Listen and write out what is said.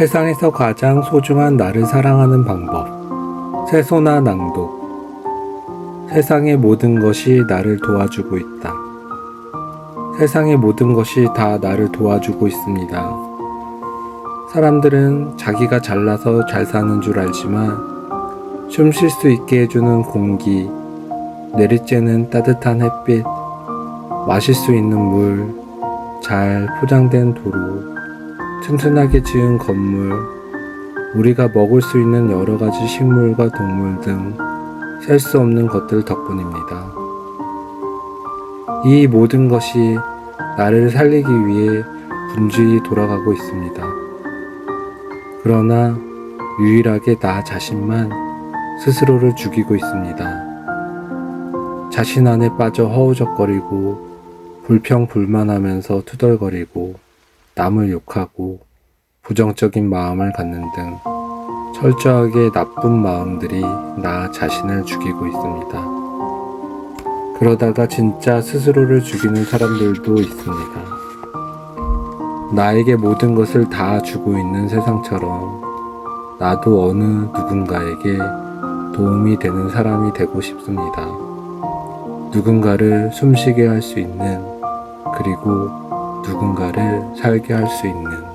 세상에서 가장 소중한 나를 사랑하는 방법. 세소나 낭독. 세상의 모든 것이 나를 도와주고 있다. 세상의 모든 것이 다 나를 도와주고 있습니다. 사람들은 자기가 잘나서 잘 사는 줄 알지만 숨 쉴 수 있게 해주는 공기, 내리쬐는 따뜻한 햇빛, 마실 수 있는 물, 잘 포장된 도로, 튼튼하게 지은 건물, 우리가 먹을 수 있는 여러 가지 식물과 동물 등 셀 수 없는 것들 덕분입니다. 이 모든 것이 나를 살리기 위해 분주히 돌아가고 있습니다. 그러나 유일하게 나 자신만 스스로를 죽이고 있습니다. 자신 안에 빠져 허우적거리고 불평불만하면서 투덜거리고 남을 욕하고 부정적인 마음을 갖는 등 철저하게 나쁜 마음들이 나 자신을 죽이고 있습니다. 그러다가 진짜 스스로를 죽이는 사람들도 있습니다. 나에게 모든 것을 다 주고 있는 세상처럼 나도 어느 누군가에게 도움이 되는 사람이 되고 싶습니다. 누군가를 숨쉬게 할 수 있는 그리고 누군가를 살게 할 수 있는